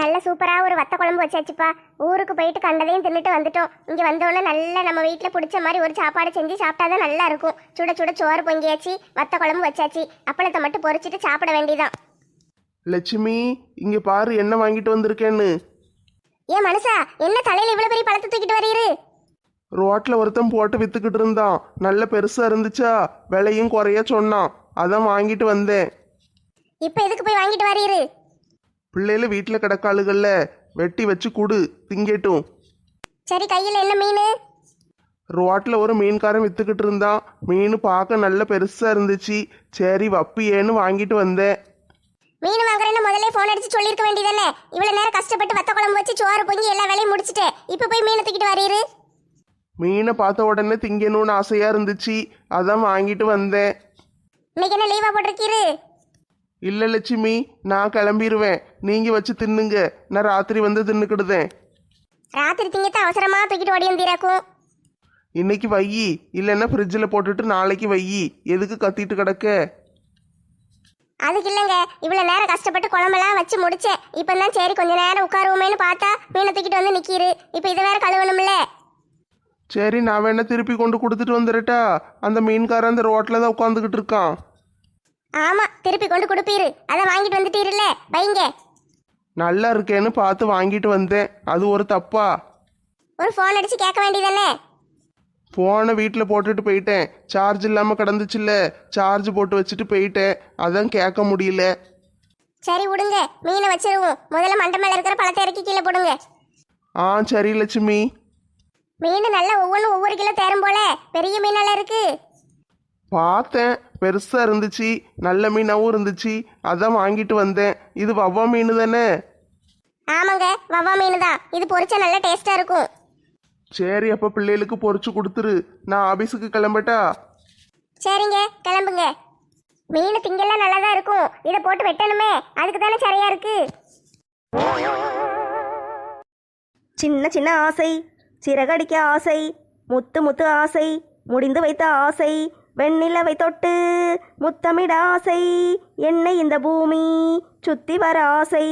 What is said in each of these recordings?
நல்ல சூப்பராக ஒரு வத்த குழம்பு வச்சாச்சுப்பா. ஊருக்கு போயிட்டு கண்டதையும் தின்னுட்டு வந்துட்டோம். இங்கே வந்தோடனே நல்லா நம்ம வீட்டில் பிடிச்ச மாதிரி ஒரு சாப்பாடு செஞ்சு சாப்பிட்டா தான் நல்லா இருக்கும். சுட சுட சோறு பொங்கியாச்சு வத்த குழம்பு வச்சாச்சு. அப்பளத்தை மட்டும் பொரிச்சிட்டு சாப்பிட வேண்டியதான் லட்சுமி இங்க பாரு என்ன வாங்கிட்டு வந்திருக்கேன்னு. ஏன் மனுஷா என்ன தலையில் இவ்வளோ பெரிய பழத்தை தூக்கிட்டு வரீரு ரோட்ல ஒருத்தன் போட்டு வித்துக்கிட்டு இருந்தான். நல்ல பெருசா இருந்துச்சா? விலையும் குறைய சொன்னான். அதான் வாங்கிட்டு வந்தேன். இப்போ எதுக்கு போய் வாங்கிட்டு வரீரு பிள்ளைல வீட்டில் கிடக்காளுகள்ல வெட்டி வச்சு குடு திங்கட்டும். சரி கையில் என்ன மீன்? ரோட்ல ஒரு மீன்காரன் வித்துக்கிட்டு இருந்தான் மீன் பார்க்க நல்ல பெருசா இருந்துச்சு. சரி வப்பியேன்னு வாங்கிட்டு வந்தேன். மீன் வாங்குறேன்னு முதல்ல ஃபோன் அடிச்சு சொல்லியிருக்க வேண்டியதானே? இவ்வளோ நேரம் கஷ்டப்பட்டு வத்த குழம்பு வச்சு சோறு பொங்கி எல்லா வேலையும் முடிச்சிட்டேன். இப்போ போய் மீனை தூக்கிட்டு வரீரு மீனை பார்த்த உடனே திங்கணும்னு ஆசையா இருந்துச்சு. அதான் வாங்கிட்டு வந்தேன். இன்னைக்கு என்ன லீவா போட்டிருக்கீரு? இல்ல லட்சுமி நான் கிளம்பிடுவேன் நீங்க வச்சு தின்னுங்க. நான் ராத்திரி வந்து தின்னுக்கிடுதேன். ராத்திரி திங்கத்தான் அவசரமா தூக்கிட்டு ஓடி வந்தீராக்கும். இன்னைக்கு வையி. இல்லைன்னா ஃப்ரிட்ஜில் போட்டுட்டு நாளைக்கு வையி. எதுக்கு கத்திட்டு கிடக்க? அதுக்கு இல்லைங்க. இவ்வளோ நேரம் கஷ்டப்பட்டு குழம்பெல்லாம் வச்சு முடிச்சேன். இப்போ தான் சரி கொஞ்ச நேரம் உட்காருவோமேனு பார்த்தா மீனை தூக்கிட்டு வந்து நிற்கிரு இப்போ இதை வேற கழுவணும்ல? சரி நான் வேணா திருப்பி கொண்டு கொடுத்துட்டு வந்துடட்டா அந்த மீன்காரன் அந்த ரோட்டில் தான் உட்காந்துக்கிட்டு இருக்கான். ஆமாம் திருப்பி கொண்டு கொடுப்பீரு. அதை வாங்கிட்டு வந்துட்டீருல்ல வைங்க. நல்லா இருக்கேன்னு பார்த்து வாங்கிட்டு வந்தேன். அது ஒரு தப்பா? ஒரு ஃபோன் அடிச்சு கேட்க வேண்டியதானே? ஃபோனை வீட்டில் போட்டுட்டு போயிட்டேன். சார்ஜ் இல்லாமல் கிடந்துச்சுல்ல. சார்ஜ் போட்டு வச்சுட்டு போயிட்டேன். அதான் கேட்க முடியல. சரி விடுங்க மீனை வச்சிருவோம். முதல்ல மண்டை மேலே இருக்கிற பழத்தை இறக்கி கீழே போடுங்க. ஆ சரி லட்சுமி. மீன் நல்லா ஒவ்வொன்றும் ஒவ்வொரு கிலோ தேரும் போல. பெரிய மீனெல்லாம் இருக்கு. பார்த்தேன். பெருசாக இருந்துச்சு நல்ல மீனாகவும் இருந்துச்சு. அதான் வாங்கிட்டு வந்தேன். இது வவ்வா மீன் தானே? ஆமாங்க வவ்வா மீன் தான். இது பொரிச்சா நல்லா டேஸ்ட்டாக இருக்கும். சரி அப்போ பிள்ளைகளுக்கு பொரிச்சு கொடுத்துரு. நான் ஆபீஸுக்கு கிளம்பட்டா? சரிங்க கிளம்புங்க. மீன் திங்கெல்லாம் நல்லா தான் இருக்கும். இதை போட்டு வெட்டணுமே. அதுக்கு தானே சரியா இருக்கு. சின்ன சின்ன ஆசை. சிறகடிக்க ஆசை. முத்து முத்து ஆசை. முடிந்து வைத்த ஆசை. வெண்ணிலவை தொட்டு முத்தமிட ஆசை என்னை இந்த பூமி சுத்தி வர ஆசை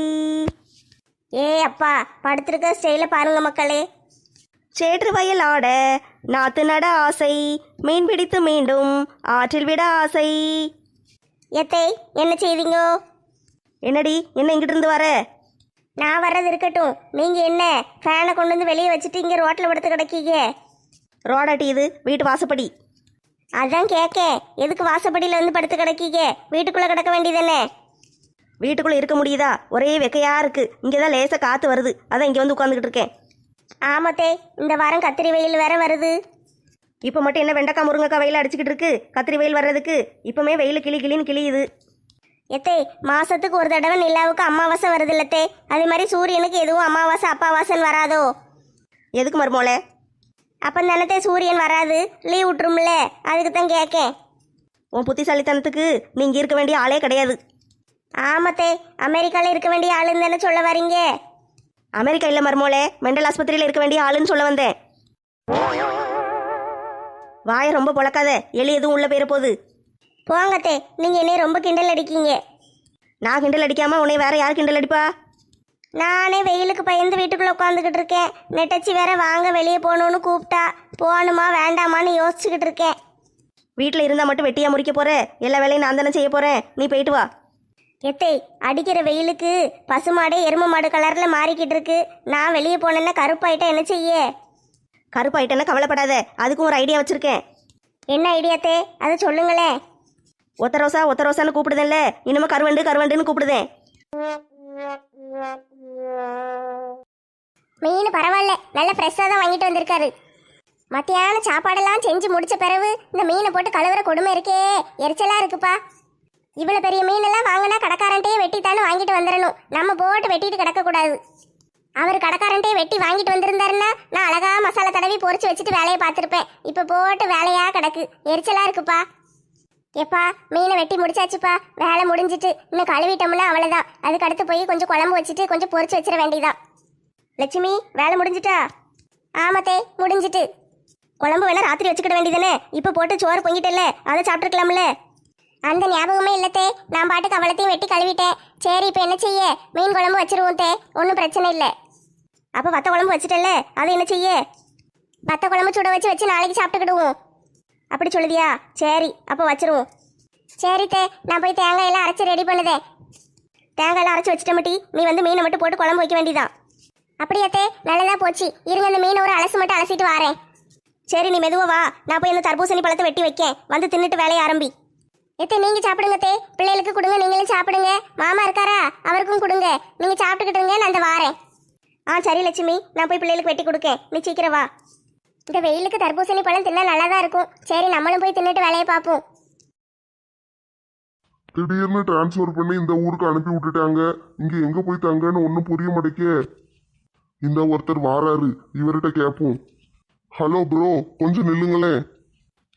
ஏ அப்பா படுத்திருக்க ஸ்டைல பாருங்க மக்களே. சேற்று வயல் ஆட நாத்து நட ஆசை மீன் பிடித்து மீண்டும் ஆற்றில் விட ஆசை. எத்தை என்ன செய்வீங்க என்னடி என்ன இங்கிட்டு இருந்து வர? நான் வர்றது இருக்கட்டும். நீங்க என்ன ஃபேனை கொண்டு வந்து வெளியே வச்சுட்டு இங்க ரோட்ல படுத்து கிடக்கீங்க? ரோடாட்டி இது வீட்டு வாசப்படி. அதான் கேட்க எதுக்கு வாசப்படியில வந்து படுத்து கிடக்கீங்க? வீட்டுக்குள்ள கிடக்க வேண்டியதானே வீட்டுக்குள்ளே இருக்க முடியுதா? ஒரே வெக்கையா இருக்கு. இங்கே தான் லேசாக காற்று வருது. அதான் இங்கே வந்து உட்காந்துக்கிட்டு இருக்கேன். ஆமாத்தே இந்த வாரம் கத்திரி வெயில் வேற வருது. இப்போ மட்டும் என்ன வெண்டைக்காய் முருங்கைக்காய் வெயில் அடிச்சுக்கிட்டு இருக்கு? கத்திரி வெயில் வர்றதுக்கு இப்போமே வெயில் கிளி கிளின்னு கிளியுது. எத்தே மாசத்துக்கு ஒரு தடவை நிலாவுக்கு அமாவாசை வருது இல்லத்தே. அதே மாதிரி சூரியனுக்கு எதுவும் அமாவாசை அப்பாவாசைன்னு வராதோ? எதுக்கு மருமோளே? அப்போ தானத்தே சூரியன் வராது. லீவ் விட்டுரும்ல. அதுக்கு தான் கேட்கேன் உன் புத்திசாலித்தனத்துக்கு நீங்கள் இருக்க வேண்டிய ஆளே கிடையாது. ஆமாத்தே அமெரிக்காவில் இருக்க வேண்டிய ஆளுன்னு தானே சொல்ல வரீங்க. அமெரிக்கா இல்லை மருமோளே மெண்டல் ஆஸ்பத்திரியில் இருக்க வேண்டிய ஆளுன்னு சொல்ல வந்தேன். வாயை ரொம்ப பொழக்காத எலி எதுவும் உள்ள போயிட போகுது போங்கத்தே நீங்கள் என்னைய ரொம்ப கிண்டல் அடிக்கீங்க. நான் கிண்டல் அடிக்காம உன்னை வேற யார் கிண்டல் அடிப்பா? நானே வெயிலுக்கு பயந்து வீட்டுக்குள்ளே உட்காந்துக்கிட்டு இருக்கேன். நெட்டச்சி வேற வாங்க வெளியே போகணுன்னு கூப்பிட்டா. போகணுமா வேண்டாமான்னு யோசிச்சுக்கிட்டு இருக்கேன். வீட்டில் இருந்தால் மட்டும் வெட்டியா முறிக்க போற? எல்லா வேலையும் நான் தானே செய்ய போறேன். நீ போயிட்டு வா. எத்தை அடிக்கிற வெயிலுக்கு பசுமாடு எரும மாடு கலரில் மாறிக்கிட்டு இருக்கு. நான் வெளியே போனேன்னா கருப்பாயிட்டா என்ன செய்ய? கருப்பாயிட்டேன்னா கவலைப்படாத. அதுக்கும் ஒரு ஐடியா வச்சிருக்கேன். என்ன ஐடியாத்தே அதை சொல்லுங்களேன். ஒத்த ரோசா ஒத்த ரோசான்னு கூப்பிடுதேன்ல. இனிமே கருவண்டு கருவண்டுன்னு கூப்பிடுதேன். மீன் பரவாயில்ல. நல்ல ஃப்ரெஷ்ஷாக தான் வாங்கிட்டு வந்திருக்காரு. மத்தியான சாப்பாடெல்லாம் செஞ்சு முடிச்ச பிறகு இந்த மீனை போட்டு கழுவுற கொடுமை இருக்கே. எரிச்சலாக இருக்குப்பா. இவ்வளோ பெரிய மீனெல்லாம் வாங்கினா கடைக்காரன்ட்டே வெட்டித்தானே வாங்கிட்டு வந்துடணும் நம்ம போட்டு வெட்டிட்டு கிடக்கக்கூடாது. அவர் கடைக்காரன்ட்டே வெட்டி வாங்கிட்டு வந்திருந்தாருன்னா நான் அழகாக மசாலா தடவி பொரிச்சு வச்சுட்டு வேலையை பார்த்துருப்பேன். இப்போ போட்டு வேலையாக கிடக்கு. எரிச்சலாக இருக்குப்பா. எப்பா மீனை வெட்டி முடிச்சாச்சுப்பா. வேலை முடிஞ்சிட்டு இன்னும் கழுவிட்டோம்னா அவ்வளோதான் அதுக்கு அடுத்து போய் கொஞ்சம் குழம்பு வச்சுட்டு கொஞ்சம் பொரிச்சு வச்சிட வேண்டியதான் லட்சுமி வேலை முடிஞ்சிட்டா? ஆமாத்தே முடிஞ்சிட்டு. குழம்பு வேணா ராத்திரி வச்சுக்கிட வேண்டியதானே இப்போ போட்டு சோறு பொங்கிட்டல அதை சாப்பிட்டுருக்கலாம்ல? அந்த ஞாபகமே இல்லத்தே நான் பாட்டுக்கு அவ்வளத்தையும் வெட்டி கழுவிட்டேன். சரி இப்போ என்ன செய்ய? மீன் குழம்பு வச்சிருவோம் தே. ஒன்றும் பிரச்சனை இல்லை. அப்போ வத்த குழம்பு வச்சுட்டல அதை என்ன செய்ய? வத்த குழம்பு சுட வச்சு வச்சு நாளைக்கு சாப்பிட்டுக்கிடுவோம். அப்படி சொல்லுதியா? சரி அப்போ வச்சிருவோம். சரி தே நான் போய் தேங்காய் எல்லாம் அரைச்சி ரெடி பண்ணுதே. தேங்காயெல்லாம் அரைச்சி வச்சுட்ட மட்டி நீ வந்து மீனை மட்டும் போட்டு குழம்பு வைக்க வேண்டியதான் அப்படியாத்தே நல்லதா போச்சு. இருங்க அந்த மீன் ஒரு அலசு மட்டும் அலசிட்டு வாரேன். சரி நீ மெதுவா வா. நான் போய் இந்த தர்பூசணி பழத்தை வெட்டி வைக்கேன். வந்து தின்னுட்டு வேலையை ஆரம்பி. எத்தே நீங்க சாப்பிடுங்க தே. பிள்ளைகளுக்கு கொடுங்க நீங்களும் சாப்பிடுங்க. மாமா இருக்காரா? அவருக்கும் கொடுங்க. நீங்க சாப்பிட்டுக்கிட்டு நான் அந்த வாரேன். ஆ சரி லட்சுமி. நான் போய் பிள்ளைகளுக்கு வெட்டி கொடுக்கேன். நீ சீக்கிரம் வா. இந்த வெயிலுக்கு தர்பூசணி பழம் தின்னா நல்லா தான் இருக்கும். சரி நம்மளும் போய் தின்னுட்டு வேலையை பார்ப்போம். திடீர்னு டிரான்ஸ்ஃபர் பண்ணி இந்த ஊருக்கு அனுப்பி விட்டுட்டாங்க. இங்க எங்க போய் தங்கன்னு ஒன்றும் புரிய மாட்டேக்கே. இந்த ஒருத்தர் வாராரு. இவர்கிட்ட கேட்போம். ஹலோ ப்ரோ கொஞ்சம் நில்லுங்களேன்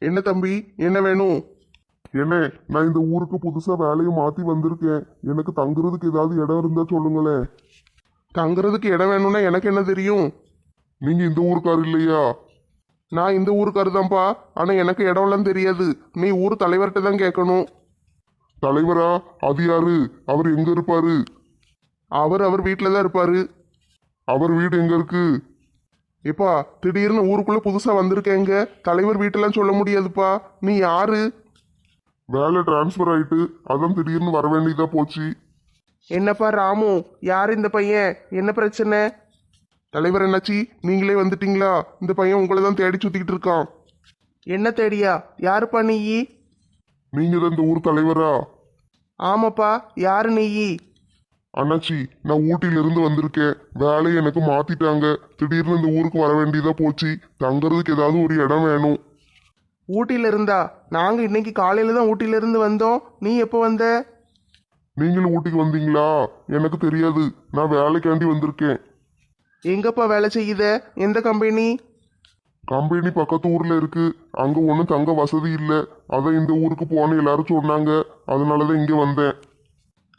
என்ன தம்பி என்ன வேணும்? என்ன நான் இந்த ஊருக்கு புதுசா வேலையை மாத்தி வந்திருக்கேன். எனக்கு தங்குறதுக்கு ஏதாவது இடம் இருந்தா சொல்லுங்களேன் தங்குறதுக்கு இடம் வேணும்னா எனக்கு என்ன தெரியும்? நீங்க இந்த ஊருக்கார் இல்லையா? நான் இந்த ஊருக்காரு தான்ப்பா ஆனால் எனக்கு இடம்லாம் தெரியாது. நீ ஊர் தலைவர்கிட்ட தான் கேட்கணும். தலைவரா? அது யாரு? அவர் எங்க இருப்பாரு? அவர் அவர் வீட்டில் தான் இருப்பாரு. அவர் வீடு எங்க இருக்கு? எப்பா திடீர்னு ஊருக்குள்ள புதுசா வந்திருக்கேங்க தலைவர் வீட்டெல்லாம் சொல்ல முடியாதுப்பா. நீ யாரு? வேலை டிரான்ஸ்ஃபர் ஆயிட்டு அதான் திடீர்னு வர வேண்டியதா போச்சு. என்னப்பா ராமு? யார் இந்த பையன்? என்ன பிரச்சனை? தலைவர் என்னாச்சி? நீங்களே வந்துட்டீங்களா? இந்த பையன் உங்களை தான் தேடி சுத்திக்கிட்டு இருக்கான். என்ன தேடியா? யாருப்பா நீயி நீங்க தான் இந்த ஊர் தலைவரா? ஆமாப்பா யாரு நீயி அண்ணாச்சி நான் ஊட்டில இருந்து வந்திருக்கேன். வேலையை எனக்கு மாத்திட்டாங்க. திடீர்னு இந்த ஊருக்கு வர வேண்டியதா போச்சு. தங்கறதுக்கு ஏதாவது ஒரு இடம் வேணும். ஊட்டியில இருந்தா? நாங்க இன்னைக்கு காலையில தான் ஊட்டியில இருந்து வந்தோம். நீ எப்போ வந்த? நீங்களும் ஊட்டிக்கு வந்தீங்களா? எனக்கு தெரியாது. நான் வேலைக்காண்டி வந்திருக்கேன். எங்கப்பா வேலை செய்யுத? எந்த கம்பெனி கம்பெனி பக்கத்து ஊர்ல இருக்கு. அங்க ஒன்றும் தங்க வசதி இல்லை. அதான் இந்த ஊருக்கு போன எல்லாரும் சொன்னாங்க. அதனாலதான் இங்க வந்தேன்.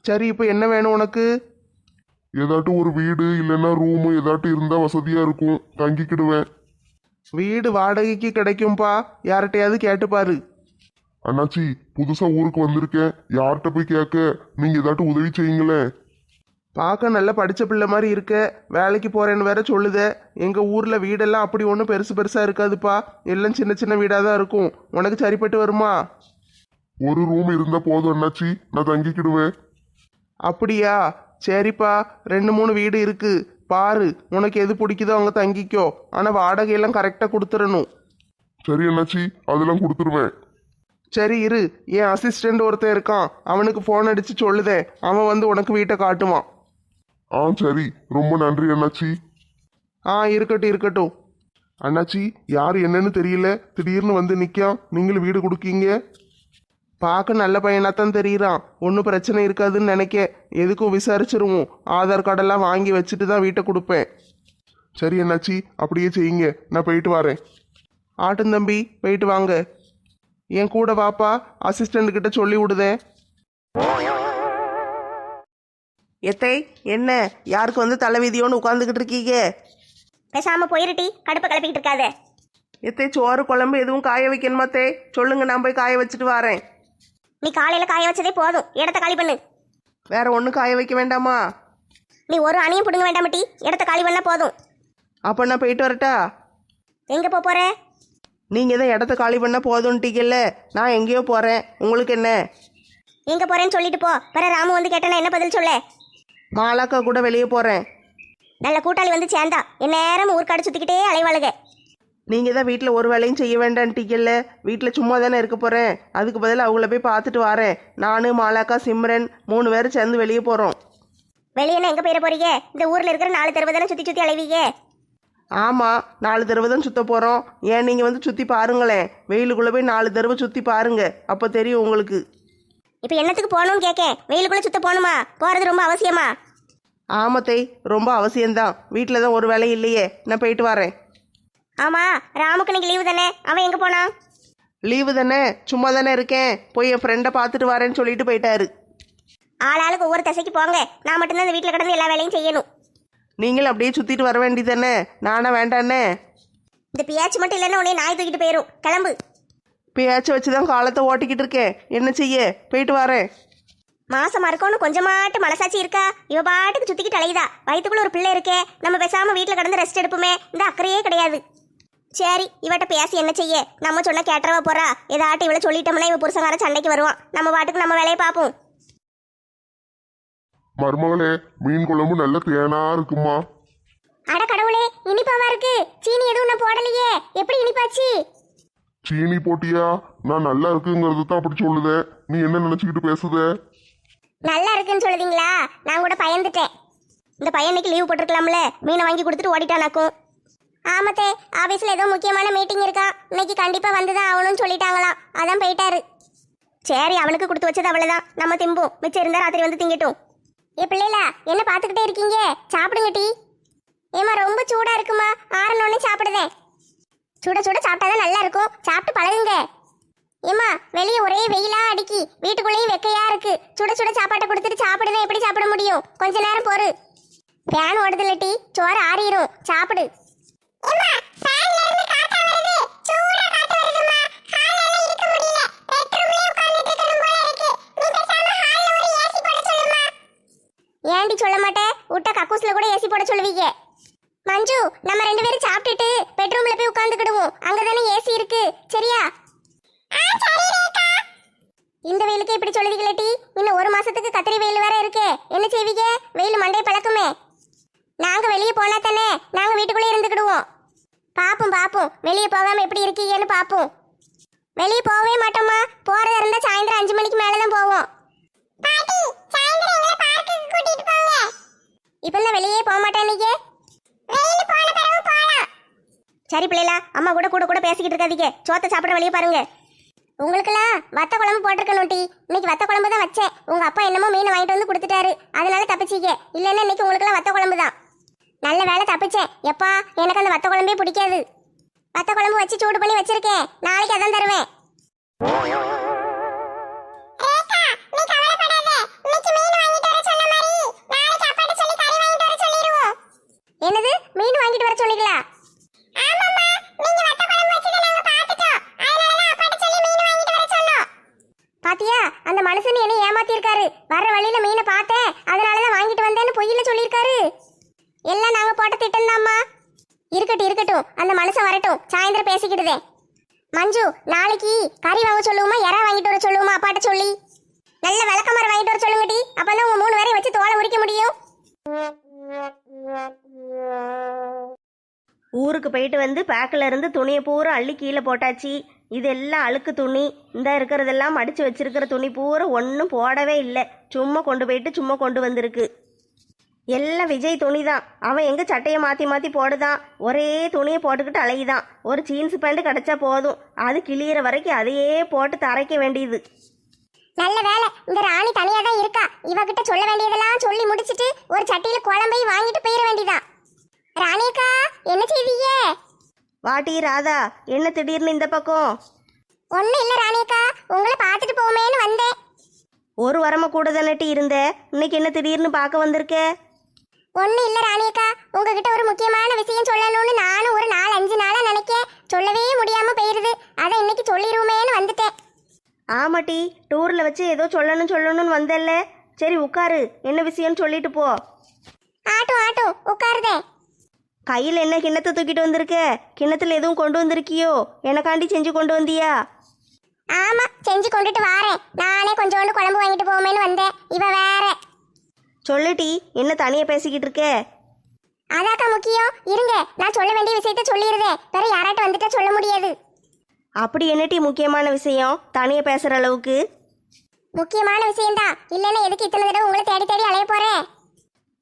சரி இப்போ என்ன வேணும் உனக்கு? ஏதாட்டும் ஒரு வீடு இல்லைன்னா ரூமு ஏதாட்டும் இருந்தா வசதியா இருக்கும். தங்கிக்கிடுவேன். வீடு வாடகைக்கு கிடைக்கும்பா. யார்கிட்டயாவது கேட்டுப்பாரு அண்ணாச்சி புதுசா ஊருக்கு வந்திருக்கேன். யார்கிட்ட போய் கேட்க? நீங்க ஏதாட்டும் உதவி செய்யுங்களேன். பார்க்க நல்லா படிச்ச பிள்ளை மாதிரி இருக்க. வேலைக்கு போறேன்னு வேற சொல்லுத. எங்க ஊர்ல வீடெல்லாம் அப்படி ஒன்றும் பெருசு பெருசா இருக்காதுப்பா. எல்லாம் சின்ன சின்ன வீடாக தான் இருக்கும். உனக்கு சரிப்பட்டு வருமா? ஒரு ரூம் இருந்தா போதும் அண்ணாச்சி. நான் தங்கிக்கிடுவேன். அப்படியா? சரிப்பா. ரெண்டு மூணு வீடு இருக்கு. பாரு உனக்கு எது பிடிக்குதோ அங்கே தங்கிக்கோ. ஆனால் வாடகையெல்லாம் கரெக்டாக கொடுத்துடணும். சரி அண்ணாச்சி அதெல்லாம் கொடுத்துருவேன். சரி இரு. என் அசிஸ்டண்ட் ஒருத்தன் இருக்கான். அவனுக்கு ஃபோன் அடிச்சு சொல்லுதேன் அவன் வந்து உனக்கு வீட்டை காட்டுவான். ஆ சரி. ரொம்ப நன்றி அண்ணாச்சி. ஆ இருக்கட்டும் இருக்கட்டும். அண்ணாச்சி யார் என்னன்னு தெரியல. திடீர்னு வந்து நிற்கா நீங்களும் வீடு கொடுக்கீங்க. பார்க்க நல்ல பையனாக தான் தெரியுறான். ஒன்றும் பிரச்சனை இருக்காதுன்னு நினைக்க. எதுக்கும் விசாரிச்சிருவோம். ஆதார் கார்டெல்லாம் வாங்கி வச்சுட்டு தான் வீட்டை கொடுப்பேன். சரி அண்ணாச்சி அப்படியே செய்யுங்க. நான் போயிட்டு வரேன். ஆட்டும் தம்பி போயிட்டு வாங்க. என் கூட வாப்பா அசிஸ்டண்ட் கிட்ட சொல்லி விடுதேன். எத்தை என்ன? யாருக்கு வந்து தலைவிதியோன்னு உட்காந்துக்கிட்டு இருக்கீங்க? பேசாம போயிருட்டி கடுப்பை கிளப்பிக்கிட்டு இருக்காத. எத்தே சோறு குழம்பு எதுவும் காய வைக்கணுமா தே சொல்லுங்க நான் போய் காய வச்சுட்டு வரேன். நீ காலையில காய வச்சதே போதும். இடத்த காலி பண்ணு. வேற ஒன்றும் காய வைக்க வேண்டாமா? நீ ஒரு அணியும் பிடுங்க வேண்டாமட்டி இடத்த காலி பண்ணா போதும். அப்போ நான் போயிட்டு வரட்டா? எங்க போப் போற? நீங்கள் தான் இடத்த காலி பண்ண போதும்ட்டீங்கல்ல. நான் எங்கேயோ போகிறேன் உங்களுக்கு என்ன? எங்க போறேன்னு சொல்லிட்டு போ. பிற ராமு வந்து கேட்டனா என்ன பதில் சொல்ல? மாலாக்கா கூட வெளியே போகிறேன் நல்ல கூட்டாளி வந்து சேர்ந்தா. என் நேரம் ஊர்க்காடு சுத்திக்கிட்டே அலைவாளுக. நீங்கள் தான் வீட்டில் ஒரு வேலையும் செய்ய வேண்டான்ட்டீங்கல்ல. வீட்டில் சும்மா தானே இருக்க போகிறேன் அதுக்கு பதிலா அவங்கள போய் பார்த்துட்டு வரேன் நான் மாலாக்கா சிம்ரன் மூணு பேரும் சேர்ந்து வெளியே போகிறோம் வெளியே எங்க போயிட போறீங்க? இந்த ஊர்ல இருக்கிற நாலு தெருவு தானே சுத்தி சுத்தி அலைவீங்க? ஆமாம் நாலு தடவை தான் சுத்த போகிறோம் ஏன் நீங்கள் வந்து சுற்றி பாருங்களேன். வெயிலுக்குள்ளே போய் நாலு தடவை சுற்றி பாருங்க. அப்போ தெரியும் உங்களுக்கு. இப்ப என்னத்துக்கு போகணும்னு கேட்க வெயிலுக்குள்ள சுத்த போகணுமா? போறது ரொம்ப அவசியமா? ஆமத்தை ரொம்ப அவசியம்தான். வீட்டில் தான் ஒரு வேலை இல்லையே. நான் போயிட்டு வரேன். ஆமா ராமுக்கு இன்னைக்கு லீவு தானே? அவன் எங்க போனான் லீவு தானே? சும்மா தானே இருக்கேன். போய் என் ஃப்ரெண்டை பார்த்துட்டு வரேன்னு சொல்லிட்டு போயிட்டாரு. ஆளாளுக்கு ஒவ்வொரு திசைக்கு போங்க. நான் மட்டும்தான் இந்த வீட்டில் கிடந்து எல்லா வேலையும் செய்யணும். நீங்களும் அப்படியே சுற்றிட்டு வர வேண்டியதானே நானா வேண்டானே? இந்த பியாச்சு மட்டும் இல்லைன்னா உடனே நாய் தூக்கிட்டு போயிரும். கிளம்பு. பேச்சை வச்சு தான் காலத்தை ஓட்டிக்கிட்டு இருக்கேன். என்ன செய்ய? போயிட்டு வரேன். மாசமா இருக்கோன்னு கொஞ்சமாட்டு மனசாட்சி இருக்கா? இவ பாட்டுக்கு சுத்திக்கிட்டு அலையுதா? வயித்துக்குள்ள ஒரு பிள்ளை இருக்கே. நம்ம பேசாம வீட்டுல கிடந்து ரெஸ்ட் எடுப்போமே. இந்த அக்கறையே கிடையாது. சரி இவட்ட பேசி என்ன செய்ய? நம்ம சொன்னா கேட்டுறவா போறா. ஏதாட்டும் இவளை சொல்லிட்டோம்னா இவ புருஷங்கார சண்டைக்கு வருவான். நம்ம பாட்டுக்கு நம்ம வேலையை பார்ப்போம். மருமகளே மீன் குழம்பு நல்ல தேனா இருக்குமா? அட கடவுளே இனிப்பாவா இருக்கு? சீனி எதுவும் நான் போடலையே. எப்படி இனிப்பாச்சு? சீனி போட்டியா? நான் நல்லா இருக்குங்கிறது தான் அப்படி சொல்லுதே. நீ என்ன நினைச்சுக்கிட்டு பேசுதே? நல்லா இருக்குன்னு சொல்லுதீங்களா? நான் கூட பயந்துட்டேன். இந்த பையனுக்கு லீவ் போட்டிருக்கலாம்ல. மீனை வாங்கி கொடுத்துட்டு ஓடிட்டானாக்கும். ஆமத்தே ஆபீஸ்ல ஏதோ முக்கியமான மீட்டிங் இருக்கா இன்னைக்கு கண்டிப்பா வந்துதான் ஆகணும்னு சொல்லிட்டாங்களாம். அதான் போயிட்டாரு. சரி அவனுக்கு கொடுத்து வச்சது அவ்வளவுதான். நம்ம திம்போம். மிச்சம் இருந்தா ராத்திரி வந்து திங்கட்டும். ஏ பிள்ளைல என்ன பாத்துக்கிட்டே இருக்கீங்க? சாப்பிடுங்க டீ. ஏமா ரொம்ப சூடா இருக்குமா. ஆறணுன்னு சாப்பிடுதேன் சுட சுட சாப்பிட்டாதான் நல்லா இருக்கும் சாப்பிட்டு பழகுங்க. ஏம்மா வெளியே ஒரே வெயிலா அடிக்கி வீட்டுக்குள்ளேயும் வெக்கையா இருக்கு. சுட சுட சாப்பாட்டை கொடுத்துட்டு சாப்பிடுனா எப்படி சாப்பிட முடியும்? கொஞ்ச நேரம் போரு ஃபேன் ஓடுது இல்லட்டி சோறு ஆறிடும் சாப்பிடு. ஏன்டி சொல்ல மாட்டேன் விட்ட கக்கூஸ்ல கூட ஏசி போட சொல்லுவீங்க. மஞ்சு நம்ம ரெண்டு பேரும் சாப்பிட்டுட்டு பெட்ரூம்ல போய் உட்காந்துக்கிடுவோம் அங்கதானே ஏசி இருக்கு. சரியா? இந்த வெயிலுக்கு இப்படி சொல்லுவீங்களே டி. இன்னும் ஒரு மாசத்துக்கு கத்திரி வெயில் வேற இருக்கு. என்ன செய்வீங்க? வெயில் மண்டை பழக்குமே. நாங்க வெளியே போனா தானே நாங்க வீட்டுக்குள்ளே இருந்துக்கிடுவோம். பாப்போம் பாப்போம். வெளியே போகாம எப்படி இருக்கீங்கன்னு பாப்போம். வெளியே போகவே மாட்டோமா போறதா இருந்தா சாயந்தரம் அஞ்சு மணிக்கு மேலதான் போவோம். இப்பெல்லாம் வெளியே போக மாட்டேன் நீங்க. சரி பிள்ளைகளா அம்மா கூட கூட கூட பேசிக்கிட்டு இருக்காதீங்க. சோத்தை சாப்பிட வெளியே பாருங்க. உங்களுக்கெல்லாம் வத்த குழம்பு போட்டிருக்கணும் டி. இன்னைக்கு வத்த குழம்பு தான் வச்சேன். உங்க அப்பா என்னமோ மீன் வாங்கிட்டு வந்து கொடுத்துட்டாரு. அதனால தப்பிச்சிக்க இல்லைன்னா இன்னைக்கு உங்களுக்கெல்லாம் வத்த குழம்பு தான். நல்ல வேலை தப்பிச்சேன். எப்பா எனக்கு அந்த வத்த குழம்பே பிடிக்காது. வத்த குழம்பு வச்சு சூடு பண்ணி வச்சிருக்கேன். நாளைக்கு அதான் தருவேன். என்னது? மீன் வாங்கிட்டு வர சொன்னீங்களா பாத்தியா? அந்த மனுஷன் என்ன ஏமாத்திருக்காரு. வர்ற வழியில மீனை பார்த்தேன். அதனால தான் வாங்கிட்டு வந்தேன்னு பொய்யில சொல்லியிருக்காரு. எல்லாம் நாங்க போட்ட திட்டம் இருக்கட்டும் இருக்கட்டும். அந்த மனுஷன் வரட்டும். சாயந்தரம் பேசிக்கிடுதே. மஞ்சு நாளைக்கு கறி வாங்க சொல்லுவோமா? இறா வாங்கிட்டு வர சொல்லுவோமா? அப்பாட்ட சொல்லி. நல்ல விளக்கமாறு வாங்கிட்டு வர சொல்லுங்கடி. அப்பதான் உங்க மூணு பேரையும் வச்சு தோலை உரிக்க முடியும். ஊருக்கு போயிட்டு வந்து பேக்கில் இருந்து துணியை பூரா அள்ளி கீழே போட்டாச்சு. இதெல்லாம் அழுக்கு துணி. இந்த இருக்கிறதெல்லாம் மடித்து வச்சிருக்கிற துணி பூரா ஒன்றும் போடவே இல்லை. சும்மா கொண்டு போயிட்டு சும்மா கொண்டு வந்திருக்கு. எல்லாம் விஜய் துணி தான் அவன் எங்கே சட்டையை மாற்றி மாற்றி போடுதான். ஒரே துணியை போட்டுக்கிட்டு அலையுதான். ஒரு ஜீன்ஸ் பேண்ட் கிடச்சா போதும். அது கிளியிற வரைக்கும் அதையே போட்டு தரைக்க வேண்டியது. நல்ல வேலை இந்த ராணி தனியாக தான் இருக்கா. இவகிட்ட சொல்ல வேண்டியதெல்லாம் சொல்லி முடிச்சிட்டு ஒரு சட்டியில் குழம்பையும் வாங்கிட்டு போயிட வேண்டியதான் ராணிக்கா என்ன செய்வீங்க வாட்டி ராதா என்ன திடீர்னு இந்த பக்கம்? ஒண்ணும் இல்ல ராணிக்கா உங்களை பார்த்துட்டு போமேன்னு வந்தேன். ஒரு வாரமாக கூட தானட்டி இருந்த? இன்னைக்கு என்ன திடீர்னு பார்க்க வந்திருக்க? ஒண்ணும் இல்ல ராணிக்கா உங்ககிட்ட ஒரு முக்கியமான விஷயம் சொல்லணும்னு நானும் ஒரு நாலு அஞ்சு நாளா நினைக்கேன். சொல்லவே முடியாம போயிருது. அதை இன்னைக்கு சொல்லிடுவோமேன்னு வந்துட்டேன். ஆமாட்டி டூரில் வச்சு ஏதோ சொல்லணும் சொல்லணும்னு வந்தல்ல சரி உட்காரு. என்ன விஷயம்னு சொல்லிட்டு போ. ஆட்டும் ஆட்டும் உட்காருதே. கையில் என்ன கிண்ணத்தை தூக்கிட்டு வந்திருக்க? கிண்ணத்தில் எதுவும் கொண்டு வந்திருக்கியோ? எனக்காண்டி செஞ்சு கொண்டு வந்தியா? ஆமா செஞ்சு கொண்டுட்டு வாரேன். நானே கொஞ்சோண்டு குழம்பு வாங்கிட்டு போமேன்னு வந்தேன். இவ வேற. சொல்லுட்டி என்ன தனியாக பேசிக்கிட்டு இருக்க? அதாக்கா முக்கியம். இருங்க நான் சொல்ல வேண்டிய விஷயத்த சொல்லிடுதேன் வேற யாராட்டும் வந்துட்டா சொல்ல முடியாது. அப்படி என்னட்டி முக்கியமான விஷயம்? தனியாக பேசுகிற அளவுக்கு? முக்கியமான விஷயம்தான். இல்லைன்னா எதுக்கு இத்தனை தடவை உங்களை தேடி தேடி அலைய போறேன்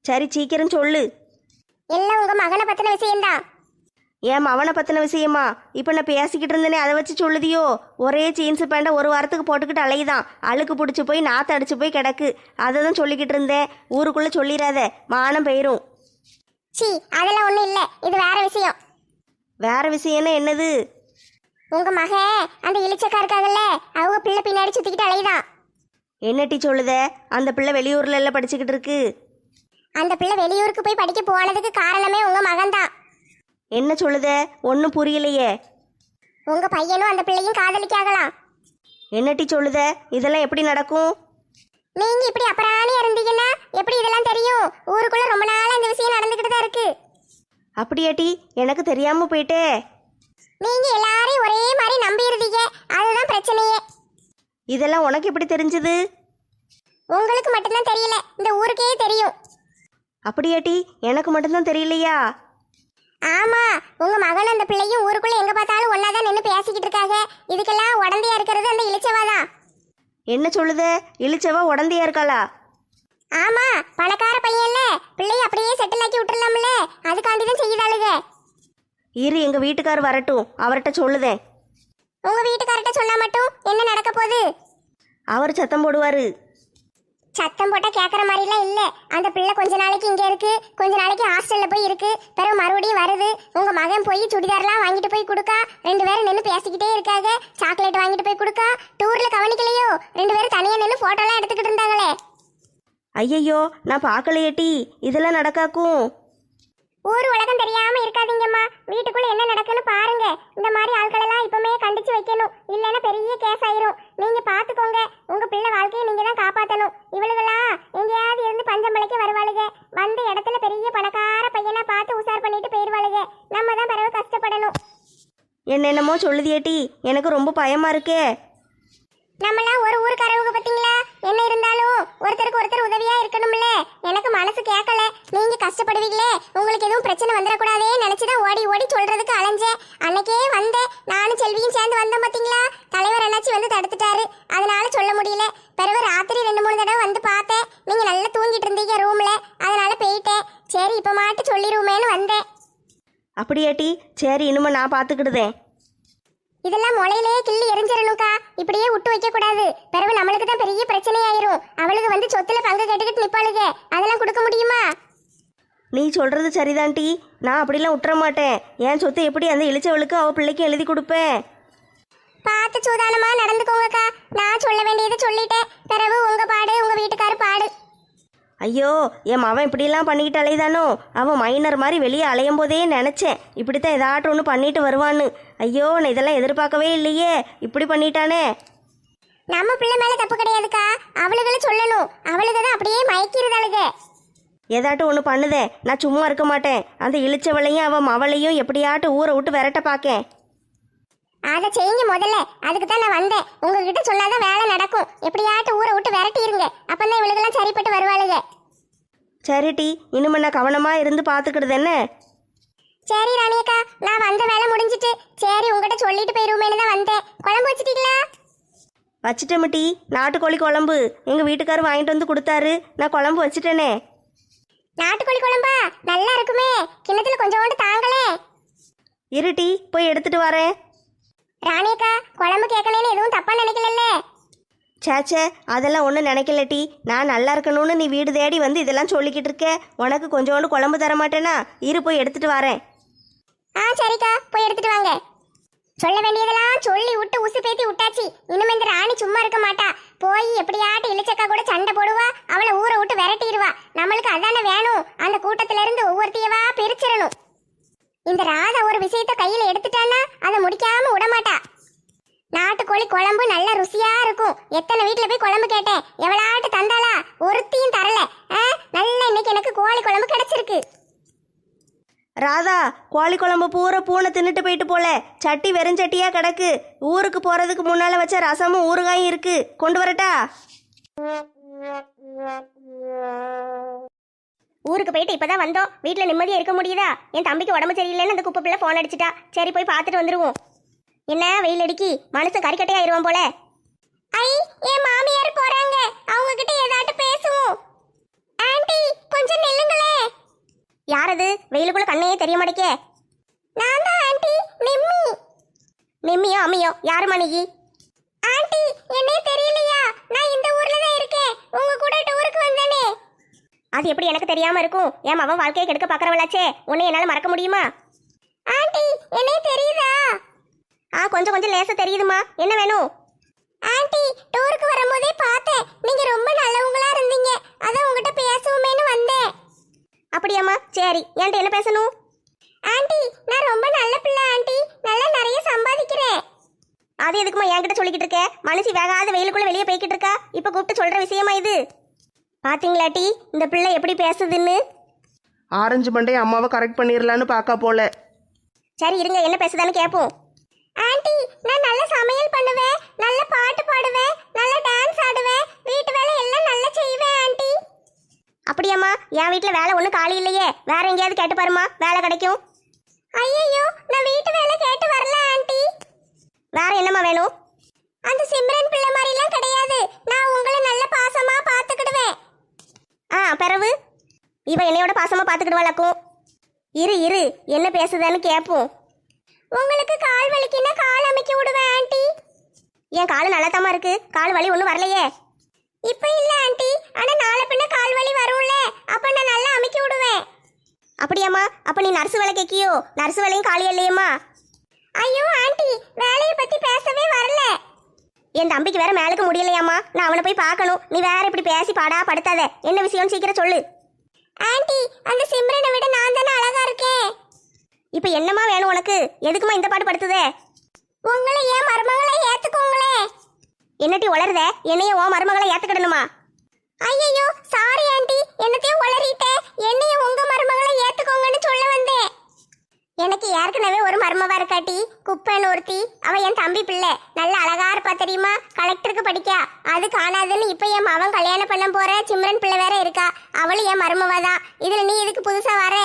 சரி சீக்கிரம் சொல்லு. எல்லாம் உங்க மகனை பத்தின விஷயம்தான். ஏன் அவனை பற்றின விஷயமா? இப்போ நான் பேசிக்கிட்டு இருந்தேனே அதை வச்சு சொல்லுதியோ? ஒரே ஜீன்ஸ் பேண்டை ஒரு வாரத்துக்கு போட்டுக்கிட்டு அலையுதான். அழுக்கு பிடிச்சி போய் நாற்று அடிச்சு போய் கிடக்கு. அதை தான் சொல்லிக்கிட்டு இருந்தேன். ஊருக்குள்ளே சொல்லிடாத மானம் போயிரும். சி அதெல்லாம் ஒண்ணும் இல்ல. இது வேற விஷயம். வேற விஷயம்னா என்னது? உங்க மக அந்த இளிச்சக்கா இருக்காங்கல்ல அவங்க பிள்ளை பின்னாடி சுத்திக்கிட்டு அலையுதான். என்னட்டி சொல்லுத? அந்த பிள்ளை வெளியூர்ல எல்லாம் படிச்சுக்கிட்டு இருக்கு. அந்த பிள்ளை வெளியூருக்கு போய் படிக்க போனதுக்கு காரணமே உங்க மகன்தான். என்ன சொல்லுத? ஒன்றும் புரியலையே. உங்க பையனும் அந்த பிள்ளையும் காதலிக்காகலாம். என்னட்டி சொல்லுத? இதெல்லாம் எப்படி நடக்கும்? நீங்க இப்படி அப்புறானே இருந்தீங்கன்னா எப்படி இதெல்லாம் தெரியும்? ஊருக்குள்ள ரொம்ப நாளா இந்த விஷயம் நடந்துகிட்டு தான் இருக்கு. அப்படியாட்டி? எனக்கு தெரியாம போயிட்டே. நீங்க எல்லாரையும் ஒரே மாதிரி நம்பி இருந்தீங்க அதுதான் பிரச்சனையே. இதெல்லாம் உனக்கு எப்படி தெரிஞ்சது? உங்களுக்கு மட்டும்தான் தெரியல. இந்த ஊருக்கே தெரியும். அப்படியாட்டி? எனக்கு மட்டும்தான் தெரியலையா? ஆமா உங்க மகன் அந்த பிள்ளையும் ஊருக்குள்ள எங்க பார்த்தாலும் ஒன்னாதான் நின்று பேசிக்கிட்டு இருக்காங்க இதுக்கெல்லாம் உடந்தையா இருக்கிறது அந்த இளிச்சவாதான். என்ன சொல்லுத? இழிச்சவா உடந்தையா இருக்காளா? ஆமா பணக்கார பையன்ல பிள்ளைய அப்படியே செட்டில் ஆக்கி விட்டுறலாம்ல. அதுக்காண்டி தான் செய்யுதாளுங்க இரு எங்க வீட்டுக்கார் வரட்டும். அவர்கிட்ட சொல்லுதேன். உங்க வீட்டுக்கார்ட்ட சொன்னா மட்டும் என்ன நடக்க போகுது? அவர் சத்தம் போடுவாரு. சத்தம் போட்டா கேட்கற மாதிரிலாம் இல்ல. அந்த பிள்ளை கொஞ்ச நாளைக்கு இங்க இருக்கு. கொஞ்ச நாளைக்கு ஹாஸ்டல்ல போய் இருக்கு. பிறகு மறுபடியும் வருது. உங்க மகன் போய் சுடிதார்லாம் வாங்கிட்டு போய் கொடுக்கா. ரெண்டு பேரும் நின்று பேசிக்கிட்டே இருக்காங்க சாக்லேட் வாங்கிட்டு போய் கொடுக்கா. டூர்ல கவனிக்கலையோ? ரெண்டு பேரும் தனியா நின்று போட்டோலாம் எடுத்துக்கிட்டு இருந்தாங்களே. ஐயையோ நான் பார்க்கலையேட்டி இதெல்லாம் நடக்காக்கும். ஊர் உலகம் தெரியாம இருக்காதீங்கம்மா. வீட்டுக்குள்ள என்ன நடக்குன்னு பாருங்க. இந்த மாதிரி ஆட்களெல்லாம் இப்பவுமே கண்டிச்சு வைக்கணும். இல்லைன்னா பெரிய கேஸ் ஆயிரும். நீங்க பாத்துக்கோங்க. உங்க பிள்ளை வாழ்க்கையை நீங்க தான் காப்பாத்தணும். இவளுகளா? எங்கேயாவது இருந்து பஞ்சமலைக்கு வருவாளுங்க வந்த இடத்துல பெரிய பணக்கார பையனா பார்த்து உசார் பண்ணிட்டு போயிருவாளுங்க நம்ம தான் பிறகு கஷ்டப்படணும். என்னென்னமோ சொல்லுதியேட்டி எனக்கு ரொம்ப பயமா இருக்கே. நம்மலாம் ஒரு ஊருக்காரவங்க பாத்தீங்களா என்ன இருந்தாலும் ஒருத்தருக்கு ஒருத்தர் உதவியா இருக்கணும்ல? எனக்கு மனசு கேட்கல நீங்க கஷ்டப்படுவீங்களே. உங்களுக்கு எதுவும் பிரச்சனை வந்துடக்கூடாதே நினைச்சுதான் ஓடி ஓடி சொல்றதுக்கு அலைஞ்சேன். அன்னைக்கே வந்தேன். நானும் செல்வியும் சேர்ந்து வந்தோம் பாத்தீங்களா? தலைவர் அண்ணாச்சி வந்து தடுத்துட்டாரு. அதனால சொல்ல முடியல. பிறகு ராத்திரி ரெண்டு மூணு தடவை வந்து பார்த்தேன். நீங்க நல்லா தூங்கிட்டு இருந்தீங்க ரூம்ல. அதனால போயிட்டேன். சரி இப்ப மாட்டு சொல்லிருவோமேன்னு வந்தேன். அப்படியாட்டி? சரி இனிமே நான் பார்த்துக்கிடுதேன் இதெல்லாம் முளையிலேயே கிள்ளி எரிஞ்சிடணும்க்கா இப்படியே விட்டு வைக்க கூடாது. பிறகு நம்மளுக்கு தான் பெரிய பிரச்சனை ஆயிரும் அவளுக்கு வந்து சொத்துல பங்கு கேட்டுக்கிட்டு நிப்பாளுங்க அதெல்லாம் கொடுக்க முடியுமா? நீ சொல்றது சரிதான்டி நான் அப்படிலாம் விட்டுற மாட்டேன். என் சொத்து எப்படி அந்த இழிச்சவளுக்கு அவ பிள்ளைக்கு எழுதி கொடுப்பேன்? பார்த்து சூதானமா நடந்துக்கோங்கக்கா. நான் சொல்ல வேண்டியதை சொல்லிட்டேன். பிறகு உங்க பாடு உங்க வீட்டுக்காரு பாடு. ஐயோ என் மவன் இப்படிலாம் பண்ணிக்கிட்டு அலைதானோ அவன் மைனர் மாதிரி வெளியே அலையும் போதே நினச்சேன். இப்படித்தான் ஏதாட்டும் ஒன்று பண்ணிட்டு வருவான்னு. ஐயோ நான் இதெல்லாம் எதிர்பார்க்கவே இல்லையே. இப்படி பண்ணிட்டானே. நம்ம பிள்ளை மேல தப்பு கிடையாதுக்கா. அவளுகளை சொல்லணும். அவளுக்கு தான் அப்படியே மயக்கிருதாளுங்க ஏதாட்டும் ஒன்று பண்ணுதேன் நான் சும்மா இருக்க மாட்டேன். அந்த இழிச்சவளையும் அவன் மவளையும் எப்படியாட்டும் ஊரை விட்டு விரட்ட பார்க்கேன். அதை செய்யுங்க முதல்ல. அதுக்கு தான் நான் வந்தேன். உங்ககிட்ட சொன்னாதான் வேலை நடக்கும். எப்படியாட்டும் ஊரை விட்டு விரட்டிருங்க. அப்பதான் இவளுக்கெல்லாம் சரிப்பட்டு வருவாளுங்க சரிட்டி இனிமே நான் கவனமாக இருந்து பார்த்துக்கிடுது என்ன? சரி ராணியக்கா நான் வந்த வேலை முடிஞ்சிட்டு சரி உங்ககிட்ட சொல்லிட்டு போயிருவோமேனு தான் வந்தேன். குழம்பு வச்சிட்டீங்களா? வச்சிட்டேமிட்டி நாட்டுக்கோழி குழம்பு. எங்கள் வீட்டுக்காரர் வாங்கிட்டு வந்து கொடுத்தாரு. நான் குழம்பு வச்சிட்டேனே. நாட்டுக்கோழி குழம்பா? நல்லா இருக்குமே. கிண்ணத்துல கொஞ்சோண்டு தாங்களே இருட்டி போய் எடுத்துட்டு வரேன். ராணியக்கா குழம்பு கேட்கணும்னு எதுவும் தப்பா நினைக்கலல்ல? சேச்சே அதெல்லாம் ஒன்றும் நினைக்கலட்டி நான் நல்லா இருக்கணும்னு நீ வீடு தேடி வந்து இதெல்லாம் சொல்லிக்கிட்டு இருக்க. உனக்கு கொஞ்சோண்டு குழம்பு தர மாட்டேனா இரு போய் எடுத்துட்டு வரேன். ஆ சரிக்கா. போய் எடுத்துட்டு வாங்க. சொல்ல வேண்டியதெல்லாம் சொல்லி விட்டு உசு பேத்தி விட்டாச்சு. இனிமே இந்த ராணி சும்மா இருக்க மாட்டா. போய் எப்படியாட்டு இளிச்சக்கா கூட சண்டை போடுவா. அவளை ஊரை விட்டு விரட்டிடுவா. நம்மளுக்கு அதானே வேணும். அந்த கூட்டத்துல இருந்து ஒவ்வொருத்தையவா பிரிச்சிடணும். இந்த ராதா ஒரு விஷயத்த கையில எடுத்துட்டான்னா அதை முடிக்காம விடமாட்டா. நாட்டுக்கோழி குழம்பு நல்ல ருசியா இருக்கும். எத்தனை வீட்டுல போய் குழம்பு கேட்டேன். எவ்வளாட்டு தந்தாளா? ஒருத்தையும் தரல. ஆ, நல்ல இன்னைக்கு எனக்கு கோழி குழம்பு கிடைச்சிருக்கு. ராதா கோழி குழம்பு பூரா பூனை தின்னுட்டு போயிட்டு போல. சட்டி வெறுஞ்சட்டியா கிடக்கு. ஊருக்கு போறதுக்கு முன்னால வச்ச ரசமும் ஊறுகாயும் இருக்கு. கொண்டு வரட்டா? ஊருக்கு போயிட்டு இப்பதான் வந்தோம். வீட்ல நிம்மதியா இருக்க முடியுதா? என் தம்பிக்கு உடம்பு சரியில்லைன்னு அந்த குப்பை பிள்ளை போன் அடிச்சிட்டா. சரி போய் பார்த்துட்டு வந்துருவோம். என்ன வெயில் அடிக்கி? மனுஷன் கறிக்கட்டே ஆயிருவான் போல. ஐ என் மாமியார் போறாங்க. அவங்க கிட்ட ஏதாட்டு பேசுவோம். ஆன்ட்டி கொஞ்சம் நில்லுங்களே யாரது? வெயிலுக்குள்ள கண்ணையே தெரிய மாட்டேக்கே. நான் தான் ஆண்டி. நிம்மி நிம்மியோ அம்மியோ யாரு மணிகி ஆண்டி என்னே தெரியலையா? நான் இந்த ஊர்ல தான் இருக்கேன். உங்க கூட டூருக்கு வந்தேனே. அது எப்படி எனக்கு தெரியாம இருக்கும்? என் அவன் வாழ்க்கையை கெடுக்க பாக்குறவளாச்சே உன்னை என்னால மறக்க முடியுமா? ஆண்டி என்னே தெரியுதா? ஆ கொஞ்சம் கொஞ்சம் லேசா தெரியுதுமா என்ன வேணும்? ஆண்டி டூருக்கு வரும்போதே பார்த்தேன். நீங்க ரொம்ப நல்லவங்களா இருந்தீங்க. அதான் உங்ககிட்ட பேசுவோமேனு வந்தேன். அப்படியாம்மா? சரி என்கிட்ட என்ன பேசணும்? ஆண்டி நான் ரொம்ப நல்ல பிள்ளை ஆண்டி. நல்லா நிறைய சம்பாதிக்கிறேன். அது எதுக்குமா என்கிட்ட சொல்லிக்கிட்டு இருக்க? மனுஷி வேகாத வெயிலுக்குள்ள வெளியே போய்கிட்டு இருக்கா? இப்ப கூப்பிட்டு சொல்ற விஷயமா இது? பாத்தீங்களா டி? இந்த பிள்ளை எப்படி பேசுதுன்னு? ஆரஞ்சு மண்டை அம்மாவை கரெக்ட் பண்ணிடலான்னு பார்க்கா போல. சரி இருங்க என்ன பேசுதான்னு கேட்போம் ஆண்டி நான் நல்ல சமையல் பண்ணுவேன் நல்ல பாட்டு பாடுவேன் நல்ல டான்ஸ் ஆடுவேன் வீட்டு வேலை எல்லாம் நல்லா செய்வேன் ஆண்டி அப்படியாம்மா என் வீட்ல வேலை ஒன்றும் காலி இல்லையே. வேற எங்கேயாவது கேட்டு பாருமா வேலை கிடைக்கும். ஐயோ நான் வீட்டு வேலை கேட்டு வரல ஆண்டி. வேற என்னம்மா வேணும்? அந்த சிம்ரன் பிள்ளை மாதிரிலாம் கிடையாது. நான் உங்களை நல்ல பாசமா பாத்துக்கிடுவேன் ஆ பிறவு? இவ என்னையோட பாசமா பார்த்துக்கிடுவாளாக்கும். இரு இரு. என்ன பேசுதான்னு கேட்போம் உங்களுக்கு கால் வலிக்குன்னா கால் அமைக்க விடுவேன் ஆண்டி. என் கால் நல்லாத்தாம்மா இருக்கு. கால் வலி ஒன்றும் வரலையே. இப்ப இல்ல ஆண்டி. ஆனா நாளை பின்ன கால் வலி வரும்ல. அப்ப நான் நல்லா அமைக்க விடுவேன். அப்படியாம்மா? அப்ப நீ நர்ஸ் வேலை கேட்கியோ? நர்ஸ் வேலையும் காலி இல்லையம்மா? ஐயோ ஆண்டி வேலையை பத்தி பேசவே வரல. என் தம்பிக்கு வேற மேலுக்கு முடியலையாம்மா. நான் அவனை போய் பார்க்கணும். நீ வேற இப்படி பேசி பாடா படுத்தாத. என்ன விஷயம்னு சீக்கிரம் சொல்லு. ஆண்டி அந்த சிம்ரனை விட நான் தானே அழகா இருக்கேன். இப்போ என்னம்மா வேணும் உனக்கு? எதுக்குமா இந்த பாட்டு படுத்துதே? உங்களை ஏன் மருமகளை ஏத்துக்கோங்களே. என்னட்டி உளருத என்னைய உன் மருமகளை ஏத்துக்கிடணுமா? ஐயோ சாரி ஆண்டி என்னத்தையும் உளறிட்டேன் என்னையும் உங்க மருமகளை ஏத்துக்கோங்கன்னு சொல்ல வந்தேன். எனக்கு ஏற்கனவே ஒரு மருமவா இருக்காட்டி குப்பைன்னு ஒருத்தி. அவ என் தம்பி பிள்ளை. நல்ல அழகா இருப்பா தெரியுமா? கலெக்டருக்கு படிக்கா. அது காணாதுன்னு இப்ப என் மவன் கல்யாணம் பண்ண போற சிம்ரன் பிள்ளை வேற இருக்கா. அவளும் என் மருமவா தான். இதுல நீ எதுக்கு புதுசா வர?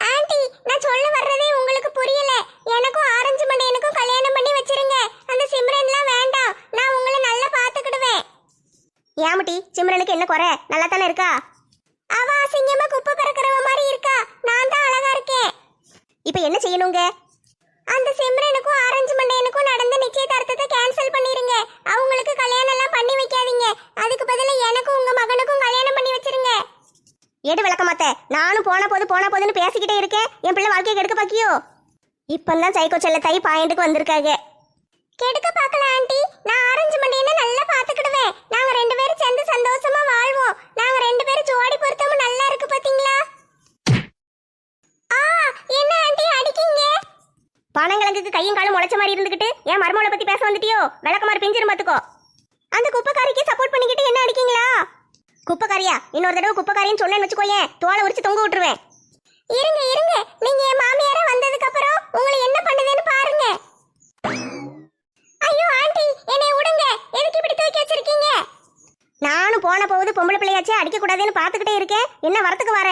ஆண்டி நான் சொல்ல வர்றதே உங்களுக்கு புரியல. எனக்கும் ஆரஞ்சு மண்டையனுக்கும் கல்யாணம் பண்ணி வச்சிருங்க அந்த சிம்ரன்லாம் வேண்டாம் நான் உங்களை நல்லா பாத்துக்கிடுவேன் ஏமட்டி சிம்ரனுக்கு என்ன குறை? நல்லா தானே இருக்கா? அவ அசிங்கமா குப்பை பறக்கிறவ மாதிரி இருக்கா. நான் தான் அழகா இருக்கேன். இப்போ என்ன செய்யணுங்க? அந்த சிம்ரனுக்கும் ஆரஞ்சு மண்டையனுக்கும் நடந்த நிச்சயதார்த்தத்தை கேன்சல் பண்ணிருங்க. அவங்களுக்கு கல்யாணம் எல்லாம் பண்ணி வைக்காதீங்க. அதுக்கு பதிலா எனக்கும் உங்க மகனுக்கும் கல்யாணம் பண்ணி வச்சிருங்க. எடு விளக்கமாத்த. நானும் போன போது போன போதுன்னு பேசிக்கிட்டே இருக்கேன். என் பிள்ளை வாழ்க்கையை கெடுக்க பாக்கியோ? இப்பந்தான் சைக்கோ செல்ல தை பாயிண்ட்டுக்கு வந்திருக்காங்க. கெடுக்க பார்க்கல ஆண்டி. நான் ஆரஞ்சு மண்டையனை நல்லா பாத்துக்கிடுவேன் நாங்க ரெண்டு பேரும் சேர்ந்து சந்தோஷமா வாழ்வோம். நாங்க ரெண்டு பேரும் ஜோடி பொருத்தமும் நல்லா இருக்கு பாத்தீங்களா? ஆ என்ன ஆண்டி அடிக்கீங்க? பனங்கிழங்குக்கு கையும் காலும் முளைச்ச மாதிரி இருந்துகிட்டு ஏன் மர்மோளை பத்தி பேச வந்துட்டியோ? விளக்கமாறு பிஞ்சிரும் பாத்துக்கோ. அந்த குப்பைக்காரிக்கு சப்போர்ட் பண்ணிக்கிட்டு என்ன அடிக்கீங்களா? குப்பைக்காரியா? இன்னொரு தடவை குப்பைக்காரின்னு சொன்னேன்னு வச்சுக்கோயேன். தோலை உரிச்சு தொங்க விட்டுருவேன். இருங்க இருங்க. நீங்க என் மாமியார வந்ததுக்கு அப்புறம் உங்களை என்ன பண்ணுதுன்னு பாருங்க. ஐயோ ஆண்டி என்னை விடுங்க எதுக்கு இப்படி தூக்கி வச்சிருக்கீங்க? நானும் போன போகுது பொம்பளை பிள்ளையாச்சே அடிக்க கூடாதுன்னு பாத்துக்கிட்டே இருக்கேன். என்ன வரத்துக்கு வர?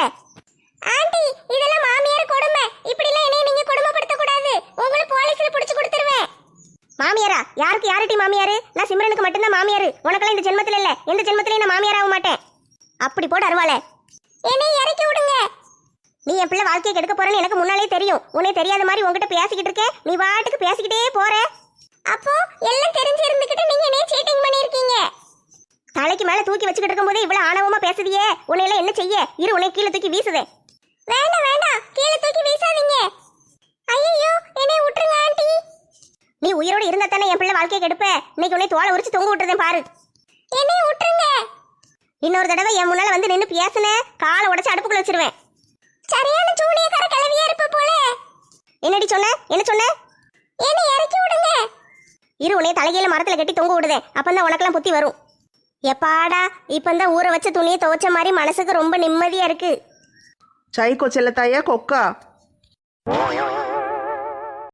ஆண்டி இதெல்லாம் மாமியார் கொடுமை. இப்படி எல்லாம் என்னைய நீங்க கொடுமைப்படுத்த கூடாது உங்களை போலீஸ்ல புடிச்சு கொடுத்துருவேன். மாமியாரா? யாருக்கு யாருட்டி மாமியாரு? நான் சிம்ரனுக்கு மட்டும்தான் மாமியாரு. உனக்கெல்லாம் இந்த ஜென்மத்துல இல்ல. எந்த ஜென்மத்திலயும் நான் மாமியார் ஆக மாட்டேன். அப்படி போட்டு அருவாளே. என்னை இறக்கி விடுங்க. நீ என் பிள்ளை வாழ்க்கையை கெடுக்க போறேன்னு எனக்கு முன்னாலே தெரியும். உனக்கு தெரியாத மாதிரி உன்கிட்ட பேசிக்கிட்டு இருக்கேன். நீ பாட்டுக்கு பேசிக்கிட்டே போற அப்போ எல்லாம் தெரிஞ்சு இருந்துகிட்டு நீங்க என்னைய சீட்டிங் பண்ணிருக்கீங்க தலைக்கு மேல தூக்கி இருக்கும்போது இவ்வளவு ஆணவமா பேசுதியே? உன்னை எல்லாம் என்ன செய்ய? இரு உன்னை கீழே தூக்கி வீசுதே. வேண்டாம் வேண்டாம். கீழே தூக்கி வீசாதீங்க. ஐயோ என்னை விட்டுருங்க ஆண்டி. நீ உயிரோட இருந்தா தானே என் பிள்ளை வாழ்க்கையை கெடுப்ப? இன்னைக்கு உன்னை தோலை உரிச்சு தொங்க விட்டுறதேன் பாரு. என்னை விட்டுருங்க. இன்னொரு தடவை என் முன்னால வந்து நின்று பேசுன காலை உடைச்சு அடுப்புக்குள்ள வச்சிருவேன். சரியான சூனியக்கார கிளவியா இருப்ப போல. என்னடி சொன்ன? என்ன சொன்ன? என்னை இறக்கி விடுங்க. இரு உன்னை தலைகையில மரத்துல கட்டி தொங்க விடுதேன். அப்பந்தான் உனக்கெல்லாம் புத்தி வரும். எப்பாடா இப்பந்தான் ஊற வச்ச துணியை துவைச்ச மாதிரி மனசுக்கு ரொம்ப நிம்மதியா இருக்கு. சைக்கோ செல்லத்தாயா கொக்கா?